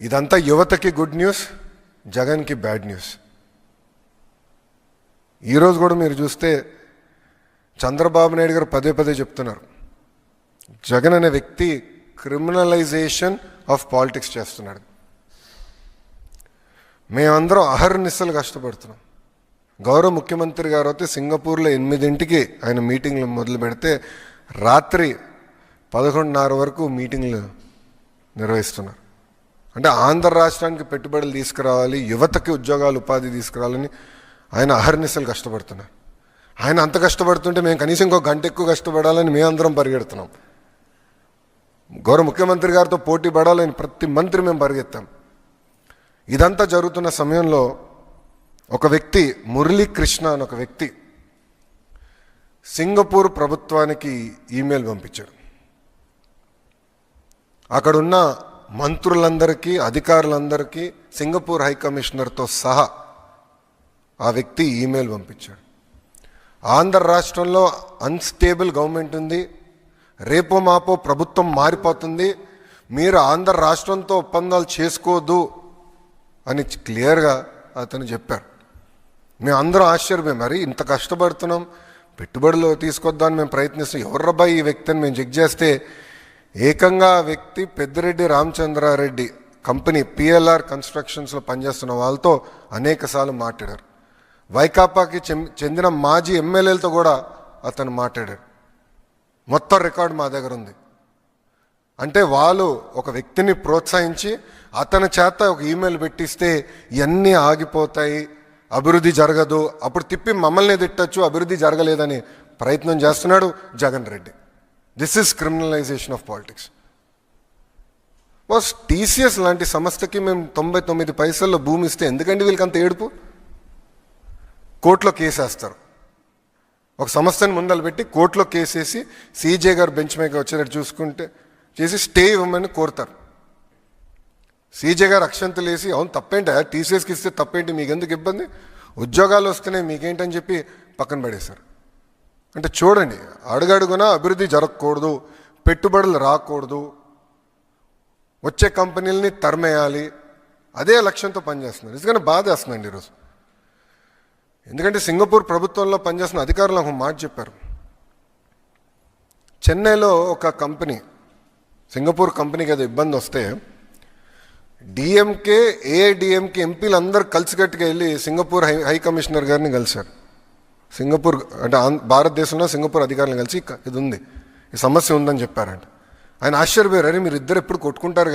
ఇదంతా యువతకి good news జగన్కి బ్యాడ్ న్యూస్. ఈరోజు కూడా మీరు చూస్తే చంద్రబాబు నాయుడు గారు పదే పదే చెప్తున్నారు. జగన్ అనే వ్యక్తి క్రిమినలైజేషన్ ఆఫ్ పాలిటిక్స్ చేస్తున్నాడు. మేమందరం అహర్నిస్సలు కష్టపడుతున్నాం. గౌరవ ముఖ్యమంత్రి గారు అయితే సింగపూర్లో ఎనిమిదింటికి ఆయన మీటింగ్లు మొదలు పెడితే రాత్రి పదకొండున్నర వరకు మీటింగ్లు నిర్వహిస్తున్నారు. అంటే ఆంధ్ర రాష్ట్రానికి పెట్టుబడులు తీసుకురావాలి యువతకి ఉద్యోగాలు ఉపాధి తీసుకురావాలని ఆయన అహర్నిశలు కష్టపడుతున్నారు. ఆయన అంత కష్టపడుతుంటే మేము కనీసం ఇంకో గంట ఎక్కువ కష్టపడాలని మేమందరం పరిగెడుతున్నాం. గౌరవ ముఖ్యమంత్రి గారితో పోటీ పడాలని ప్రతి మంత్రి మేము పరిగెత్తాం. ఇదంతా జరుగుతున్న సమయంలో ఒక వ్యక్తి మురళీ కృష్ణ అని ఒక వ్యక్తి సింగపూర్ ప్రభుత్వానికి ఈమెయిల్ పంపించాడు అక్కడున్న మంత్రులందరికీ అధికారులందరికీ సింగపూర్ హై కమిషనర్తో సహా ఆ వ్యక్తి ఈమెయిల్ పంపించాడు. ఆంధ్ర రాష్ట్రంలో అన్స్టేబుల్ గవర్నమెంట్ ఉంది రేపో మాపో ప్రభుత్వం మారిపోతుంది మీరు ఆంధ్ర రాష్ట్రంతో ఒప్పందాలు చేసుకోవద్దు అని క్లియర్గా అతను చెప్పారు. మేము అందరం ఆశ్చర్యపోయాం మరి ఇంత కష్టపడుతున్నాం పెట్టుబడులు తీసుకొద్దామని మేము ప్రయత్నిస్తాం ఎవర్రబ్బా ఈ వ్యక్తిని మేము చెక్ చేస్తే ఏకంగా ఆ వ్యక్తి పెద్దిరెడ్డి రామచంద్రారెడ్డి కంపెనీ పిఎల్ఆర్ కన్స్ట్రక్షన్స్లో పనిచేస్తున్న వాళ్ళతో అనేకసార్లు మాట్లాడారు. వైకాపాకి చెందిన మాజీ ఎమ్మెల్యేలతో కూడా అతను మాట్లాడారు. మొత్తం రికార్డు మా దగ్గర ఉంది. అంటే వాళ్ళు ఒక వ్యక్తిని ప్రోత్సహించి అతని చేత ఒక ఈమెయిల్ పెట్టిస్తే ఇవన్నీ ఆగిపోతాయి అభివృద్ధి జరగదు అప్పుడు తిప్పి మమ్మల్ని తిట్టచ్చు అభివృద్ధి జరగలేదని ప్రయత్నం చేస్తున్నాడు Jagan Reddy. This is criminalisation of politics boss TCS లాంటి సంస్థకి మేము తొంభై తొమ్మిది పైసల్లో భూమి ఇస్తే ఎందుకండి వీళ్ళకి అంత ఏడుపు? కోర్టులో కేసేస్తారు ఒక సంస్థని ముందలు పెట్టి కోర్టులో కేసేసి సీజే గారు బెంచ్ మీద వచ్చేటట్టు చూసుకుంటే చేసి స్టే ఇవ్వమని కోరుతారు. సీజే గారు అక్షంతలు వేసి అవును తప్పేంట? టీసీఎస్కి ఇస్తే తప్పేంటి? మీకు ఎందుకు ఇబ్బంది? ఉద్యోగాలు వస్తున్నాయి మీకేంటని చెప్పి పక్కన పడేశారు. అంటే చూడండి అడుగడుగునా అభివృద్ధి జరగకూడదు పెట్టుబడులు రాకూడదు. వచ్చే కంపెనీలని తరిమేయాలి. అదే లక్ష్యంతో పనిచేస్తున్నారు. ఎందుకంటే బాధ వేస్తుందండి ఈరోజు? ఎందుకంటే సింగపూర్ ప్రభుత్వంలో పనిచేస్తున్న అధికారులు ఒక మాట చెప్పారు. చెన్నైలో ఒక కంపెనీ సింగపూర్ కంపెనీకి ఏదో ఇబ్బంది వస్తే డిఎంకే ఏఐడిఎంకే ఎంపీలు అందరూ కలిసికట్టుగా వెళ్ళి సింగపూర్ హై హై కమిషనర్ గారిని కలిశారు. సింగపూర్ అంటే ఆంధ్ర భారతదేశంలో సింగపూర్ అధికారులను కలిసి ఇది ఉంది. ఈ సమస్య ఉందని చెప్పారంట. ఆయన ఆశ్చర్యపోయారు. అరే మీరు ఇద్దరు ఎప్పుడు కొట్టుకుంటారు